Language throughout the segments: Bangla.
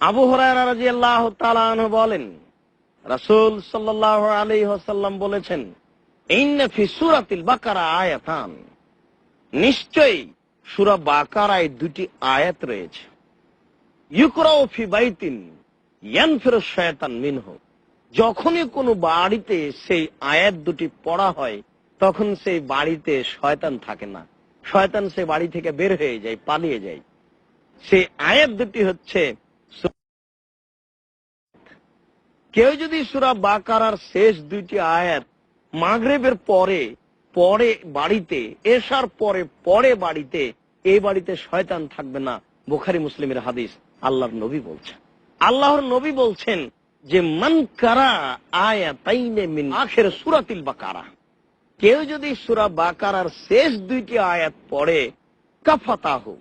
আবু হরাহ বলেন, রাসূল সাল্লাহ আলী হাসাল্লাম বলেছেন আয়াতান। নিশ্চয়ই সূরা বাকারায় দুটি আয়াত রয়েছে। ইউকরাও ফি বাইতিন ইয়ানফিরু শয়তান মিনহু। যখনই কোনো বাড়িতে সেই আয়াত দুটি পড়া হয়, তখন সেই বাড়িতে শয়তান থাকে না। শয়তান সেই বাড়ি থেকে বের হয়ে যায়, পালিয়ে যায়। সেই আয়াত দুটি হচ্ছে কেউ যদি সুরা বাকারার শেষ দুইটি আয়াত মাগরেবের পরে পরে বাড়িতে এসার পরে পরে বাড়িতে এই বাড়িতে শয়তান থাকবে না। বুখারি মুসলিমের হাদিস আল্লাহর নবী বলছেন। আল্লাহর নবী বলছেন যে, মান কারা আয়াতাইনে মিন আখের সুরাতিল বাকারা? কেউ যদি সুরা বাকারার শেষ দুইটি আয়াত পড়ে, কাফাতাহ,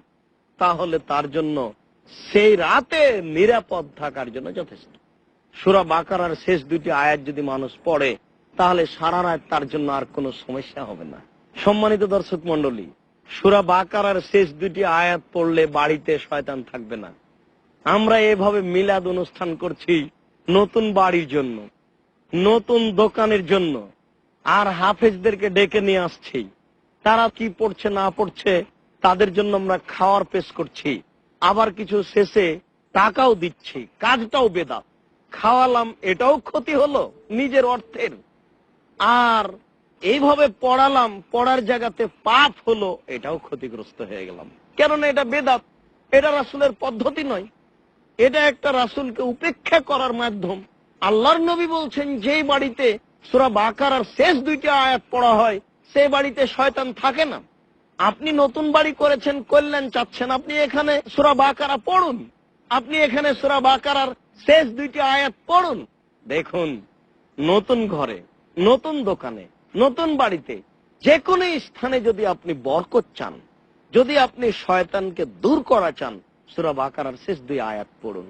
তাহলে তার জন্য সেই রাতে নিরাপদ থাকার জন্য যথেষ্ট। সুরা বাকারার শেষ দুইটি আয়াত যদি মানুষ পড়ে, তাহলে সারা রাত তার জন্য আর কোনো সমস্যা হবে না। সম্মানিত দর্শক মন্ডলী সুরা বাকারার শেষ দুটি আয়াত পড়লে বাড়িতে শয়তান থাকবে না। আমরা এভাবে মিলাদ অনুষ্ঠান করছি নতুন বাড়ির জন্য, নতুন দোকানের জন্য, আর হাফেজদেরকে ডেকে নিয়ে আসছি। তারা কি পড়ছে না পড়ছে, তাদের জন্য আমরা খাওয়ার পেশ করছি। আবার কিছু শেষে টাকাও দিচ্ছি, কাজটাও বেদাত। খাওয়ালাম, এটাও ক্ষতি হলো নিজের অর্থের। আর এইভাবে পড়ালাম, পড়ার জায়গাতে পাপ হলো, এটাও ক্ষতিগ্রস্ত হয়ে গেলাম। কেননা এটা বেদাত, এটা রাসুলের পদ্ধতি নয়। এটা একটা রাসুলকে উপেক্ষা করার মাধ্যম। আল্লাহর নবী বলছেন, যেই বাড়িতে সুরা বাকার আর শেষ দুইটা আয়াত পড়া হয়, সেই বাড়িতে শয়তান থাকে না। আপনি নতুন বাড়ি করেছেন কল্যাণ চাচ্ছেন। আপনি এখানে সুরা বাকারা পড়ুন। আপনি এখানে সুরা বাকারার শেষ দুইটি আয়াত পড়ুন। দেখুন, নতুন ঘরে, নতুন দোকানে, নতুন বাড়িতে, যে কোনো স্থানে যদি আপনি বরকত চান, যদি আপনি শয়তানকে দূর করা চান, সুরা বাকারার শেষ দুই আয়াত পড়ুন।